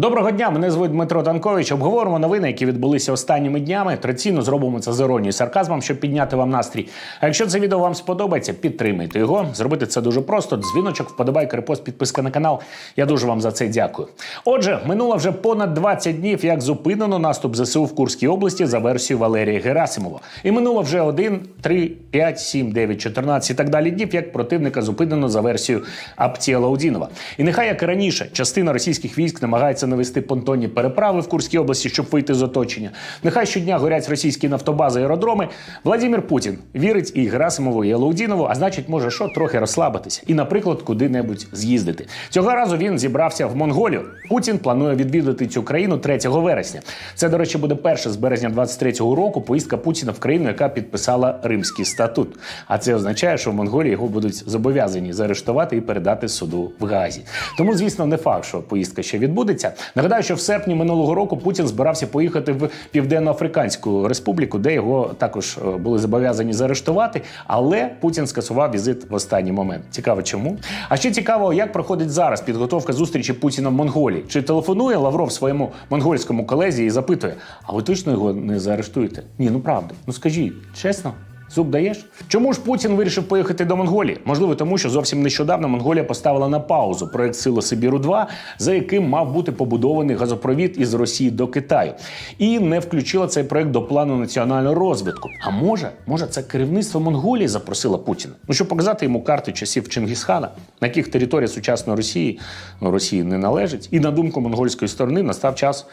Доброго дня, мене звуть Дмитро Танкович. Обговоримо новини, які відбулися останніми днями. Традиційно зробимо це з іронією сарказмом, щоб підняти вам настрій. А якщо це відео вам сподобається, підтримайте його. Зробити це дуже просто. Дзвіночок, вподобайка, репост, підписка на канал. Я дуже вам за це дякую. Отже, минуло вже понад 20 днів, як зупинено наступ ЗСУ в Курській області за версією Валерія Герасимова. І минуло вже 1, 3, 5, 7, 9, 14 і так далі днів, як противника зупинено за версією Аптія Лаудінова. І нехай як і раніше, частина російських військ намагається навести понтонні переправи в Курській області, щоб вийти з оточення. Нехай щодня горять російські нафтобази аеродроми. Владимир Путін вірить і Герасимову, і Лаудінову, а значить, може що трохи розслабитися і, наприклад, куди-небудь з'їздити. Цього разу він зібрався в Монголію. Путін планує відвідати цю країну 3 вересня. Це, до речі, буде перша з березня 23-го року поїздка Путіна в країну, яка підписала Римський статут. А це означає, що в Монголії його будуть зобов'язані заарештувати і передати суду в Гаазі. Тому, звісно, не факт, що поїздка ще відбудеться. Нагадаю, що в серпні минулого року Путін збирався поїхати в Південно-Африканську Республіку, де його також е, були зобов'язані заарештувати. Але Путін скасував візит в останній момент. Цікаво, чому? А ще цікаво, як проходить зараз підготовка зустрічі Путіна в Монголії. Чи телефонує Лавров своєму монгольському колезі і запитує: А ви точно його не заарештуєте? Ні, ну правда. Ну скажіть, чесно. Зуб даєш? Чому ж Путін вирішив поїхати до Монголії? Можливо, тому що зовсім нещодавно Монголія поставила на паузу проект Сила Сибіру 2 за яким мав бути побудований газопровід із Росії до Китаю, і не включила цей проект до плану національного розвитку. А може, може, це керівництво Монголії запросило Путіна? Ну щоб показати йому карти часів Чингісхана, на яких територія сучасної Росії ну, Росії не належить, і на думку монгольської сторони настав час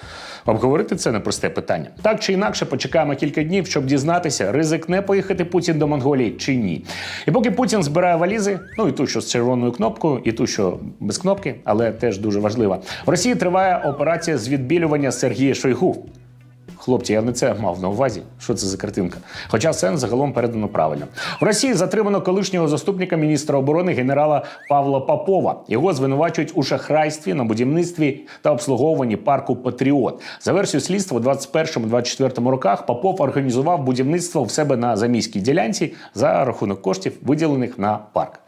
обговорити це непросте питання. Так чи інакше, почекаємо кілька днів, щоб дізнатися, ризикне поїхати Путін до Монголії чи ні. І поки Путін збирає валізи, ну і ту, що з червоною кнопкою, і ту, що без кнопки, але теж дуже важлива. В Росії триває операція з відбілювання Сергія Шойгу. Хлопці, я не це мав на увазі. Що це за картинка? Хоча сенс загалом передано правильно. В Росії затримано колишнього заступника міністра оборони генерала Павла Попова. Його звинувачують у шахрайстві на будівництві та обслуговуванні парку Патріот. За версією слідства, у 21-24 роках Попов організував будівництво в себе на заміській ділянці за рахунок коштів, виділених на парк.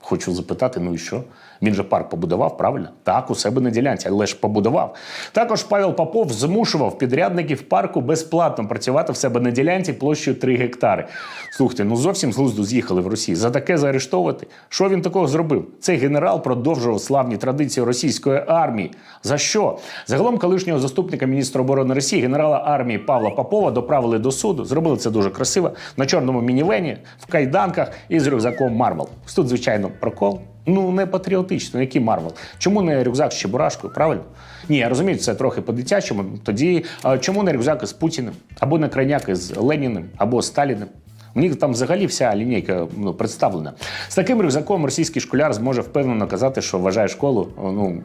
Хочу запитати, ну і що? Він же парк побудував, правильно? Так, у себе на ділянці, але ж побудував. Також Павел Попов змушував підрядників парку безплатно працювати в себе на ділянці площею 3 гектари. Слухайте, ну зовсім з глузду з'їхали в Росії. За таке заарештовувати. Що він такого зробив? Цей генерал продовжував славні традиції російської армії. За що? Загалом колишнього заступника міністра оборони Росії, генерала армії Павла Попова, доправили до суду. Зробили це дуже красиво на чорному мінівені, в кайданках і з рюкзаком Марвел. Тут, звичайно, прокол. Ну, не патріотично, який Марвел. Чому не рюкзак з Чебурашкою, правильно? Ні, я розумію, це трохи по-дитячому. Тоді чому не рюкзак із Путіним, або не крайняк із Леніним, або Сталіним? У них там взагалі вся лінійка ну, представлена. З таким рюкзаком російський школяр зможе впевнено казати, що вважає школу ну,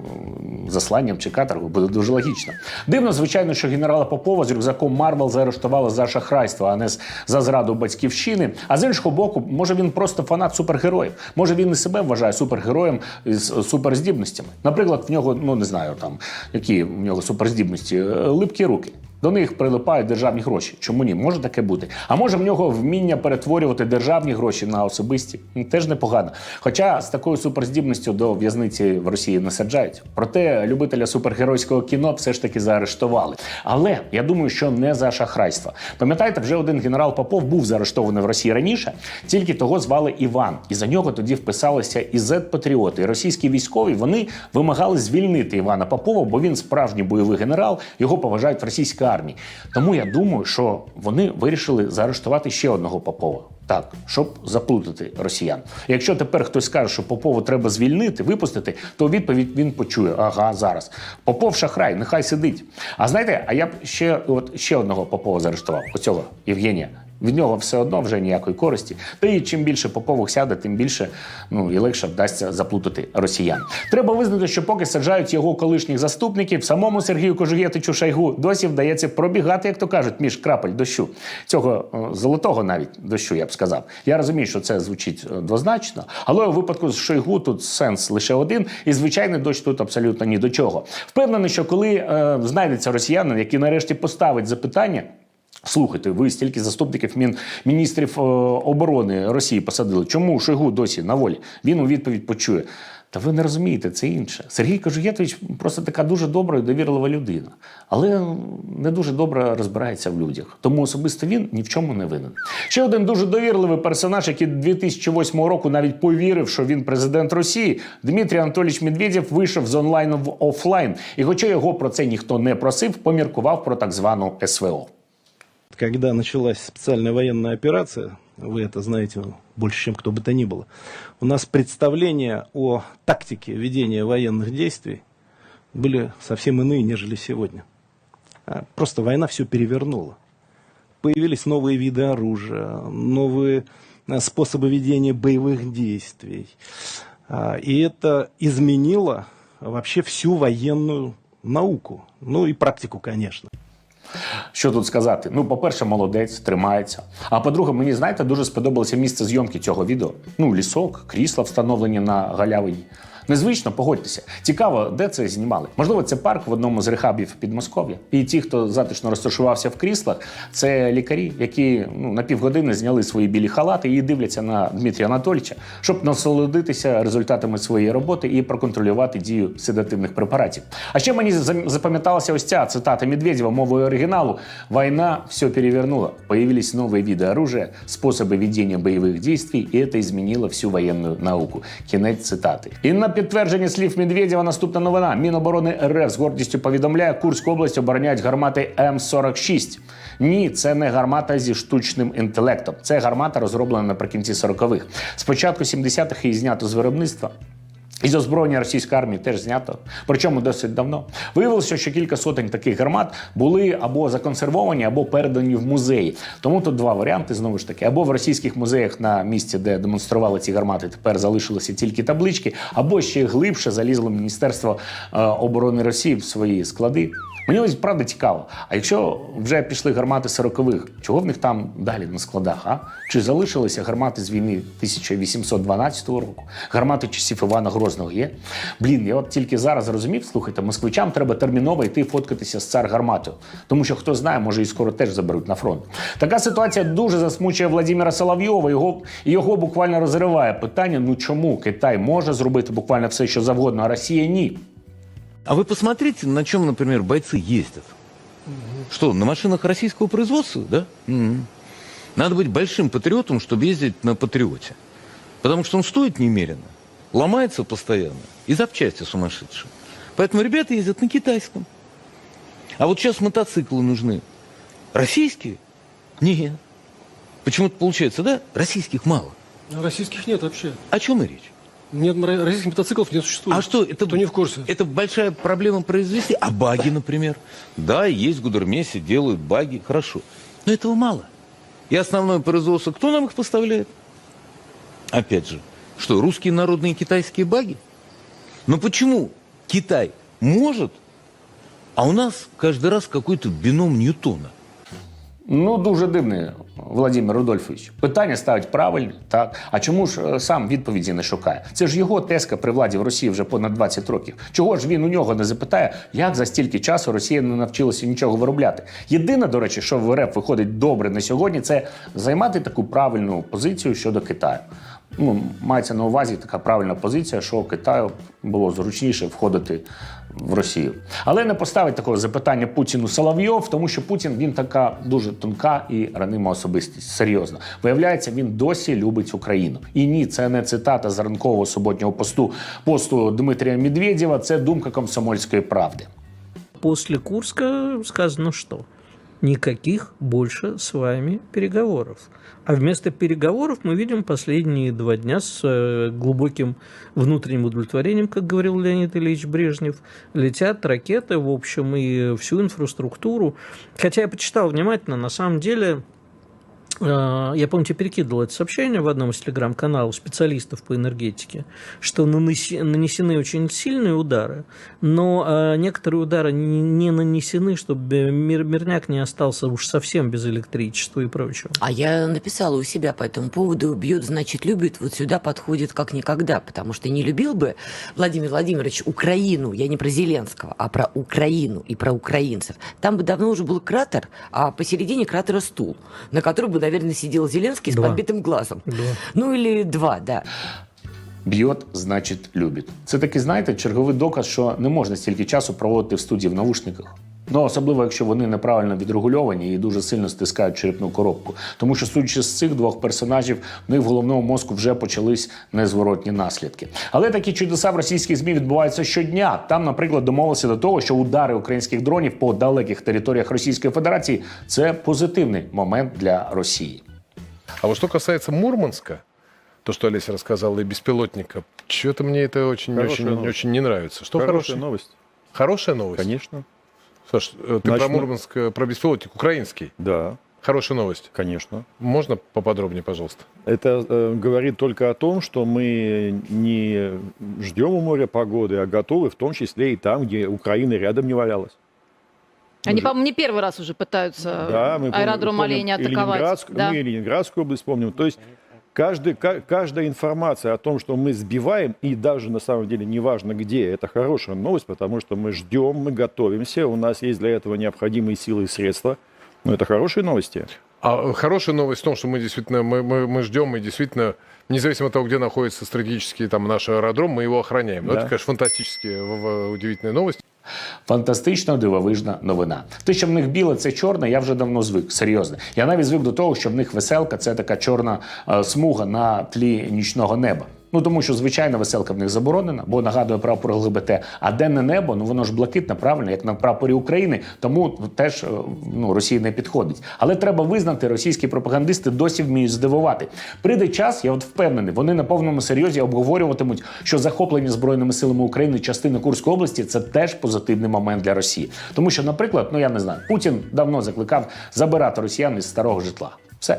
засланням чи каторгою. Буде дуже логічно. Дивно, звичайно, що генерала Попова з рюкзаком Марвел заарештували за шахрайство, а не за зраду батьківщини. А з іншого боку, може він просто фанат супергероїв. Може він і себе вважає супергероєм з суперздібностями. Наприклад, в нього, ну не знаю, там які в нього суперздібності, е, липкі руки. До них прилипають державні гроші. Чому ні? Може таке бути. А може в нього вміння перетворювати державні гроші на особисті? Теж непогано. Хоча з такою суперздібністю до в'язниці в Росії не саджають. Проте любителя супергеройського кіно все ж таки заарештували. Але я думаю, що не за шахрайство. Пам'ятаєте, вже один генерал Попов був заарештований в Росії раніше, тільки того звали Іван. І за нього тоді вписалися і зет-патріоти. І російські військові вони вимагали звільнити Івана Попова, бо він справжній бойовий генерал. Його поважають в російській армії. Тому я думаю, що вони вирішили заарештувати ще одного Попова. Так, щоб заплутати росіян. Якщо тепер хтось скаже, що Попову треба звільнити, випустити, то відповідь він почує: ага, зараз. Попов шахрай, нехай сидить. А знаєте, а я б ще от ще одного Попова заарештував, оцього Євгенія. Від нього все одно вже ніякої користі. Та і чим більше попових сяде, тим більше ну і легше вдасться заплутати росіян. Треба визнати, що поки саджають його колишніх заступників, самому Сергію Кожугетичу Шайгу досі вдається пробігати, як то кажуть, між крапель дощу. Цього о, золотого навіть дощу, я б сказав. Я розумію, що це звучить е, двозначно, але у випадку з Шойгу тут сенс лише один, і звичайний дощ тут абсолютно ні до чого. Впевнений, що коли е, знайдеться росіянин, який нарешті поставить запитання. Слухайте, ви стільки заступників мін, міністрів е, оборони Росії посадили. Чому Шойгу досі на волі? Він у відповідь почує. Та ви не розумієте, це інше. Сергій Кожугетович просто така дуже добра і довірлива людина, але не дуже добре розбирається в людях. Тому особисто він ні в чому не винен. Ще один дуже довірливий персонаж, який 2008 року навіть повірив, що він президент Росії. Дмитрій Анатолійович Медведєв вийшов з онлайну в офлайн. І, хоча його про це ніхто не просив, поміркував про так звану СВО. Когда началась специальная военная операция, вы это знаете больше, чем кто бы то ни было, у нас представления о тактике ведения военных действий были совсем иные, нежели сегодня. А, Просто война все перевернула. Появились новые виды оружия, новые а, способы ведения боевых действий. А, И это изменило вообще всю военную науку. Ну и практику, конечно. Що тут сказати? Ну, по-перше, молодець, тримається. А по-друге, мені знаєте, дуже сподобалося місце зйомки цього відео. Ну, лісок, крісла встановлені на галявині. Незвично, погодьтеся. Цікаво, де це знімали. Можливо, це парк в одному з рехабів Підмосков'я. І ті, хто затишно розташувався в кріслах, це лікарі, які ну, на півгодини зняли свої білі халати і дивляться на Дмитрія Анатолійовича, щоб насолодитися результатами своєї роботи і проконтролювати дію седативних препаратів. А ще мені зам- запам'яталася ось ця цитата Медведєва мовою оригіналу: «Война все перевернула. Появились новые виды оружия, способы ведения боевых действий, и это изменило всю военную науку. Кінець цитати. І на підтвердження слів Медведєва наступна новина. Міноборони РФ з гордістю повідомляє, Курську область обороняють гармати М46. Ні, це не гармата зі штучним інтелектом. Це гармата розроблена наприкінці 40-х. Спочатку 70-х її знято з виробництва. Із озброєння російської армії теж знято, причому досить давно. Виявилося, що кілька сотень таких гармат були або законсервовані, або передані в музеї. Тому тут два варіанти знову ж таки: або в російських музеях на місці, де демонстрували ці гармати, тепер залишилися тільки таблички, або ще глибше залізло Міністерство е, оборони Росії в свої склади. Мені ось правда цікаво. А якщо вже пішли гармати 40-х, чого в них там далі на складах? А чи залишилися гармати з війни 1812 року? Гармати часів Івана Грозного є? Блін, я от тільки зараз зрозумів, слухайте, москвичам треба терміново йти фоткатися з цар гарматою, тому що хто знає, може і скоро теж заберуть на фронт. Така ситуація дуже засмучує Владимира Соловйова. Його його буквально розриває питання: ну чому Китай може зробити буквально все, що завгодно, а Росія ні? А вы посмотрите, на чем, например, бойцы ездят. Что, на машинах российского производства, да? Надо быть большим патриотом, чтобы ездить на патриоте. Потому что он стоит немерено, ломается постоянно и запчасти сумасшедшие. Поэтому ребята ездят на китайском. А вот сейчас мотоциклы нужны. Российские? Нет. Почему-то получается, да? Российских мало. Российских нет вообще. О чем и речь? Нет, ро- российских мотоциклов не существует. А что, это... Кто не в курсе? Это большая проблема произвести. А баги, например? Да, есть в Гудермесе, делают баги, хорошо. Но этого мало. И основное производство, кто нам их поставляет? Опять же, что, русские народные китайские баги? Но почему Китай может, а у нас каждый раз какой-то бином Ньютона? Ну, дуже дивне, Владимир Рудольфович. Питання ставить правильні, так. А чому ж е, сам відповіді не шукає? Це ж його теска при владі в Росії вже понад 20 років. Чого ж він у нього не запитає, як за стільки часу Росія не навчилася нічого виробляти? Єдине, до речі, що в РФ виходить добре на сьогодні, це займати таку правильну позицію щодо Китаю. Ну, мається на увазі така правильна позиція, що Китаю було зручніше входити в Росію. Але не поставить такого запитання Путіну Соловйов, тому що Путін він така дуже тонка і ранима особистість. Серйозно. Виявляється, він досі любить Україну. І ні, це не цитата з ранкового суботнього посту посту Дмитрія Медведєва, це думка комсомольської правди. После Курска сказано что? Никаких больше с вами переговоров. А вместо переговоров мы видим последние два дня с э, глубоким внутренним удовлетворением, как говорил Леонид Ильич Брежнев, летят ракеты, в общем, и всю инфраструктуру. Хотя я почитал внимательно, на самом деле Э, я, помните, перекидывал это сообщение в одном из телеграм-каналов специалистов по энергетике, что нанесены очень сильные удары, но э, некоторые удары не, не нанесены, чтобы мир, мирняк не остался уж совсем без электричества и прочего. А я написала у себя по этому поводу «Бьет, значит, любит». Вот сюда подходит как никогда, потому что не любил бы Владимир Владимирович Украину, я не про Зеленского, а про Украину и про украинцев. Там бы давно уже был кратер, а посередине кратера стул, на котором бы, наверное, сидел Зеленский с Два. подбитым глазом. Два. Ну или два, да. Б'єт, значить, любить. Це такий, знаєте, черговий доказ, що не можна стільки часу проводити в студії в навушниках. Ну, особливо, якщо вони неправильно відрегульовані і дуже сильно стискають черепну коробку. Тому що, судячи з цих двох персонажів, в них в головному мозку вже почались незворотні наслідки. Але такі чудеса в російських ЗМІ відбуваються щодня. Там, наприклад, домовилися до того, що удари українських дронів по далеких територіях Російської Федерації це позитивний момент для Росії. А вот что касается Мурманска, то, что Олеся рассказала, и беспилотника, что-то мне это очень, Хорошая очень, новость. очень не нравится. Что Хорошая хорошее? новость. Хорошая новость? Конечно. Саш, э, ты Значит, про Мурманск, э, про беспилотник украинский. Да, Хорошая новость. конечно. Можно поподробнее, пожалуйста? Это э, говорит только о том, что мы не ждем у моря погоды, а готовы в том числе и там, где Украина рядом не валялась. Они, по-моему, не первый раз уже пытаются Да, мы помним- аэродром помним оленя атаковать. Ленинградскую, Да. Мы и Ленинградскую область помним. То есть каждый, ка- каждая информация о том, что мы сбиваем, и даже на самом деле неважно где, это хорошая новость, потому что мы ждем, мы готовимся, у нас есть для этого необходимые силы и средства. Но это хорошие новости. А э, хорошая новость в том, что мы действительно мы, мы, мы ждем и действительно, независимо от того, где находится стратегический там наш аэродром, мы его охраняем. Но Да. это, конечно, фантастическая, в- удивительная новость. Фантастично дивовижна новина. Те, що в них біле, це чорне, я вже давно звик. Серйозно. Я навіть звик до того, що в них веселка це така чорна е, смуга на тлі нічного неба. Ну тому що звичайна веселка в них заборонена, бо нагадує прапор ЛГБТ. А денне небо, ну воно ж блакитне, правильно, як на прапорі України. Тому теж е, ну, Росії не підходить. Але треба визнати, російські пропагандисти досі вміють здивувати. Прийде час, я от впевнений, вони на повному серйозі обговорюватимуть, що захоплення збройними силами України частини Курської області це теж позитивний момент для Росії. Тому що, наприклад, ну я не знаю, Путін давно закликав забирати росіян із старого житла. Все.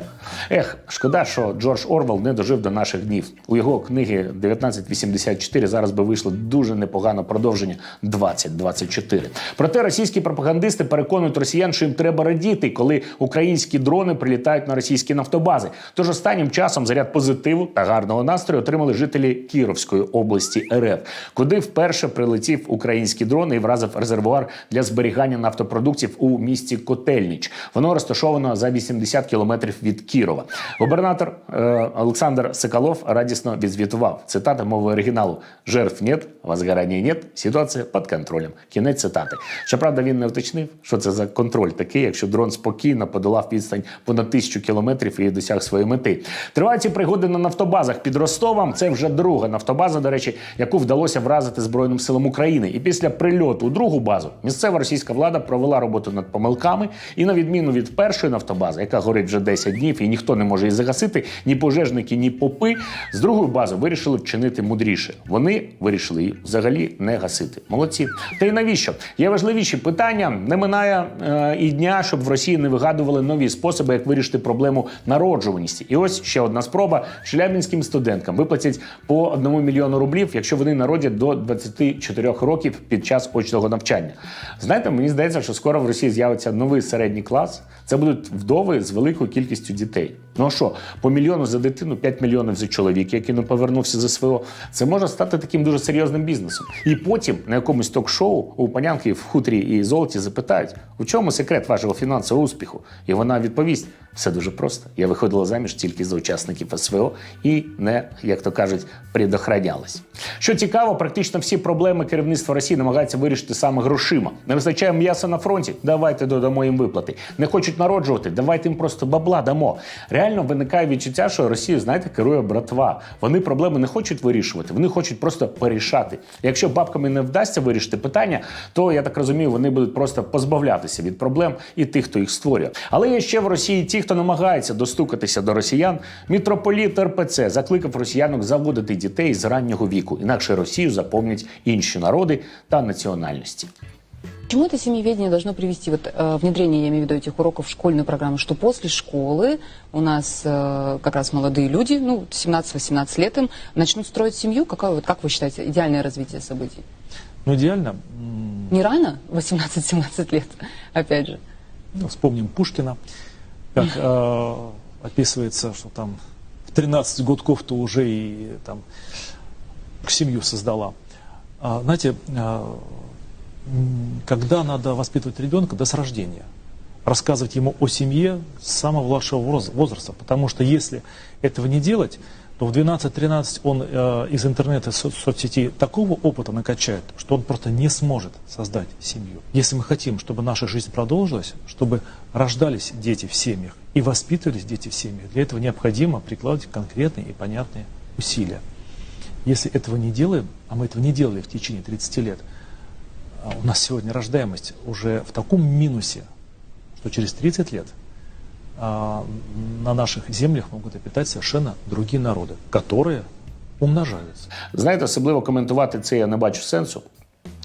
Ех, шкода, що Джордж Орвел не дожив до наших днів. У його книги 1984 зараз би вийшло дуже непогане продовження 2024. Проте російські пропагандисти переконують росіян, що їм треба радіти, коли українські дрони прилітають на російські нафтобази. Тож останнім часом заряд позитиву та гарного настрою отримали жителі Кіровської області РФ, куди вперше прилетів український дрон і вразив резервуар для зберігання нафтопродуктів у місті Котельніч. Воно розташовано за 80 кілометрів від Кірова. Губернатор е, Олександр Соколов радісно відзвітував цитата мови оригіналу: жертв нет, возгорання нет, ситуація під контролем. Кінець цитати. Щоправда, він не уточнив, що це за контроль такий, якщо дрон спокійно подолав відстань понад тисячу кілометрів і досяг своєї мети. Тривають ці пригоди на нафтобазах під Ростовом. Це вже друга нафтобаза, до речі, яку вдалося вразити Збройним силам України. І після прильоту у другу базу місцева російська влада провела роботу над помилками. І на відміну від першої нафтобази, яка горить вже 10 днів, і ніхто не може її загасити, ні пожежники, ні попи. З другою базою вирішили вчинити мудріше. Вони вирішили її взагалі не гасити. Молодці. Та й навіщо? Є важливіші питання. Не минає е, і дня, щоб в Росії не вигадували нові способи, як вирішити проблему народжуваності. І ось ще одна спроба: челябинським студенткам виплатять по одному мільйону рублів, якщо вони народять до 24 років під час очного навчання. Знаєте, мені здається, що скоро в Росії з'явиться новий середній клас. Це будуть вдови з великою кількістю дітей. Ну а що, по мільйону за дитину, 5 мільйонів за чоловік, який не повернувся з СВО. Це може стати таким дуже серйозним бізнесом. І потім на якомусь ток-шоу у панянки в хутрі і золоті запитають, у чому секрет вашого фінансового успіху? І вона відповість: все дуже просто. Я виходила заміж тільки за учасників СВО і не, як то кажуть, предохранялась. Що цікаво, практично всі проблеми керівництва Росії намагаються вирішити саме грошима. Не вистачає м'яса на фронті. Давайте додамо їм виплати. Не хочуть народжувати. Давайте їм просто бабла дамо. Реально виникає відчуття, що Росію, знаєте, керує братва. Вони проблеми не хочуть вирішувати, вони хочуть просто порішати. Якщо бабками не вдасться вирішити питання, то я так розумію, вони будуть просто позбавлятися від проблем і тих, хто їх створює. Але є ще в Росії ті, хто намагається достукатися до росіян. Мітрополіт РПЦ закликав росіянок заводити дітей з раннього віку, інакше Росію заповнять інші народи та національності. Чему это семьеведение должно привести? Вот э, внедрение, я имею в виду, этих уроков в школьную программу, что после школы у нас э, как раз молодые люди, ну, 17-18 лет им, начнут строить семью. Какое, вот, как вы считаете, идеальное развитие событий? Ну, идеально. Не рано? 18-17 лет, опять же. ну, вспомним Пушкина, как э, описывается, что там в 13 годков-то уже и там семью создала. А, знаете, э, когда надо воспитывать ребенка, да с рождения. Рассказывать ему о семье с самого младшего воз- возраста. Потому что если этого не делать, то в 12-13 он э, из интернета, со- соцсетей такого опыта накачает, что он просто не сможет создать семью. Если мы хотим, чтобы наша жизнь продолжилась, чтобы рождались дети в семьях и воспитывались дети в семьях, для этого необходимо прикладывать конкретные и понятные усилия. Если этого не делаем, а мы этого не делали в течение 30 лет, у нас сегодня рождаемость уже в таком минусе, что через 30 лет а, на наших землях могут обитать совершенно другие народы, которые умножаются. Знаєте, особливо коментувати це я не бачу сенсу.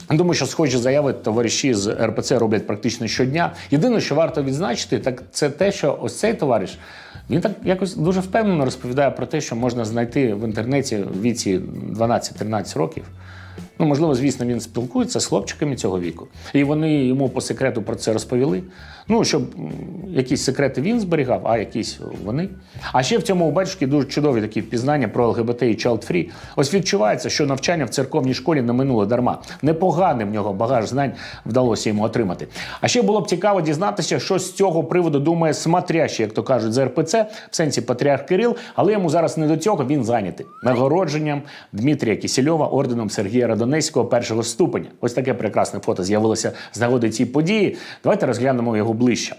Думаю, що схожі заяви товариші з РПЦ роблять практично щодня. Єдине, що варто відзначити, так це те, що ось цей товариш він так якось дуже впевнено розповідає про те, що можна знайти в інтернеті в віці 12-13 років. Ну, можливо, звісно, він спілкується з хлопчиками цього віку. І вони йому по секрету про це розповіли. Ну, щоб якісь секрети він зберігав, а якісь вони. А ще в цьому у батюшки дуже чудові такі впізнання про ЛГБТ і Child Free. Ось відчувається, що навчання в церковній школі не минуло дарма. Непоганий в нього багаж знань вдалося йому отримати. А ще було б цікаво дізнатися, що з цього приводу думає смотрящий, як то кажуть, з РПЦ, в сенсі патріарх Кирил, але йому зараз не до цього, він зайнятий нагородженням Дмитрія Кісельова орденом Сергія Радонецького першого ступеня. Ось таке прекрасне фото з'явилося з нагоди цієї події. Давайте розглянемо його ближче.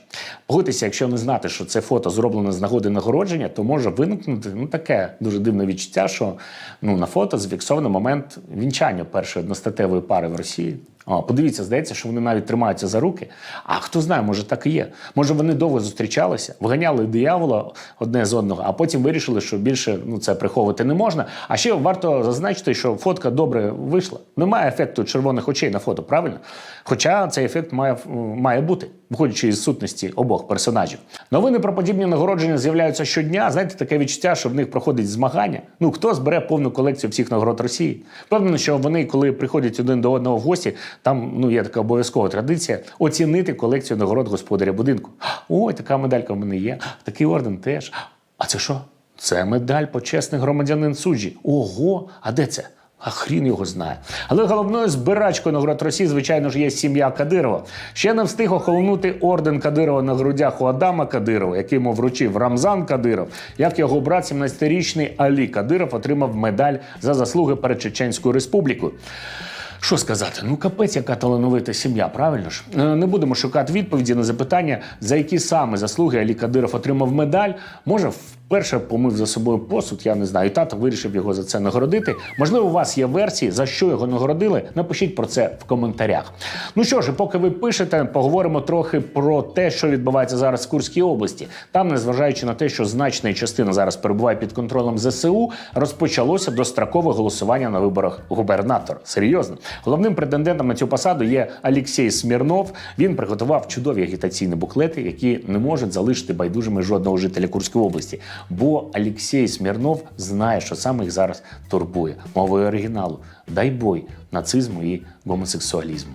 Погодьтеся, якщо не знати, що це фото зроблено з нагоди нагородження, то може виникнути ну таке дуже дивне відчуття, що ну на фото зафіксовано момент вінчання першої одностатевої пари в Росії. О, подивіться, здається, що вони навіть тримаються за руки. А хто знає, може так і є. Може, вони довго зустрічалися, виганяли диявола одне з одного, а потім вирішили, що більше ну це приховувати не можна. А ще варто зазначити, що фотка добре вийшла. Немає ефекту червоних очей на фото, правильно? Хоча цей ефект має, має бути, виходячи із сутності обох персонажів. Новини про подібні нагородження з'являються щодня. Знаєте, таке відчуття, що в них проходить змагання. Ну хто збере повну колекцію всіх нагород Росії? Впевнений, що вони, коли приходять один до одного в гості, там ну є така обов'язкова традиція оцінити колекцію нагород господаря будинку. Ой, така медалька в мене є, такий орден теж. А це що? Це медаль почесний громадянин суджі. Ого, а де це? А хрін його знає. Але головною збирачкою нагород Росії, звичайно ж, є сім'я Кадирова. Ще не встиг охолонути орден Кадирова на грудях у Адама Кадирова, який йому вручив Рамзан Кадиров, як його брат, 17-річний Алі Кадиров, отримав медаль за заслуги перед Чеченською республікою. Що сказати? Ну капець, яка талановита сім'я, правильно ж? Е, Не будемо шукати відповіді на запитання, за які саме заслуги Алі Кадиров отримав медаль. Може, вперше помив за собою посуд, я не знаю. І тато вирішив його за це нагородити. Можливо, у вас є версії, за що його нагородили. Напишіть про це в коментарях. Ну що ж, поки ви пишете, поговоримо трохи про те, що відбувається зараз в Курській області. Там, незважаючи на те, що значна частина зараз перебуває під контролем ЗСУ, розпочалося дострокове голосування на виборах губернатора. Серйозно, головним претендентом на цю посаду є Олексій Смірнов. Він приготував чудові агітаційні буклети, які не можуть залишити байдужими жодного жителя Курської області. Бо Алексій Смірнов знає, що саме їх зараз турбує мовою оригіналу. Дай бой нацизму і гомосексуалізму.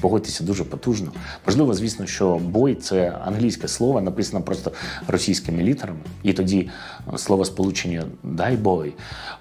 Погодьтеся дуже потужно. Можливо, звісно, що бой це англійське слово, написано просто російськими літерами. І тоді слово сполучення дай бой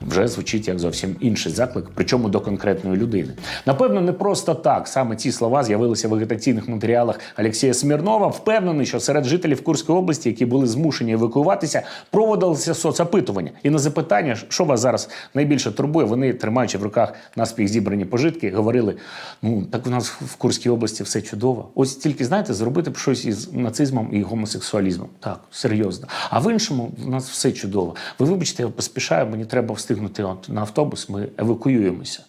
вже звучить як зовсім інший заклик, причому до конкретної людини. Напевно, не просто так. Саме ці слова з'явилися в агітаційних матеріалах Олексія Смірнова. Впевнений, що серед жителів Курської області, які були змушені евакуюватися, проводилися соцопитування. І на запитання, що вас зараз найбільше турбує, вони, тримаючи в руках наспіх зібрані пожитки, говорили: ну так у нас в Курській області все чудово. Ось тільки знаєте, зробити б щось із нацизмом і гомосексуалізмом. Так, серйозно. А в іншому в нас все чудово. Ви вибачте, я поспішаю, мені треба встигнути на автобус. Ми евакуюємося.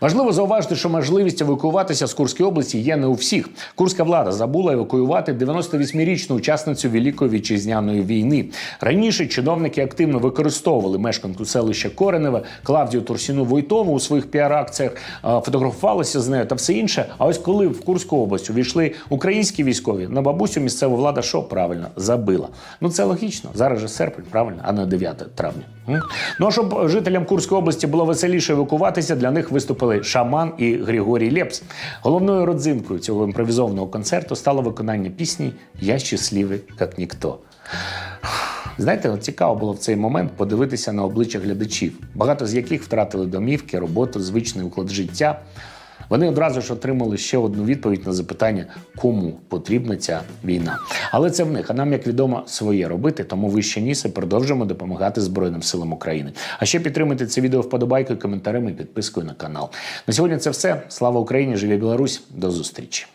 Важливо зауважити, що можливість евакуюватися з Курської області є не у всіх. Курська влада забула евакуювати 98-річну учасницю Великої вітчизняної війни. Раніше чиновники активно використовували мешканку селища Кореневе Клавдію Турсіну Войтову у своїх піар-акціях, фотографувалися з нею та все інше. А ось коли в Курську область увійшли українські військові, на бабусю місцева влада що правильно забила. Ну це логічно. Зараз же серпень, правильно, а не 9 травня. Ну а щоб жителям Курської області було веселіше евакуватися, для них виступили шаман і Григорій Лепс. Головною родзинкою цього імпровізованого концерту стало виконання пісні Я щасливий, як ніхто. Знаєте, цікаво було в цей момент подивитися на обличчя глядачів, багато з яких втратили домівки, роботу, звичний уклад життя. Вони одразу ж отримали ще одну відповідь на запитання, кому потрібна ця війна. Але це в них. А нам, як відомо, своє робити. Тому вище ніс і продовжуємо допомагати Збройним силам України. А ще підтримайте це відео вподобайкою, коментарями і підпискою на канал. На сьогодні це все. Слава Україні! Живі Білорусь! До зустрічі!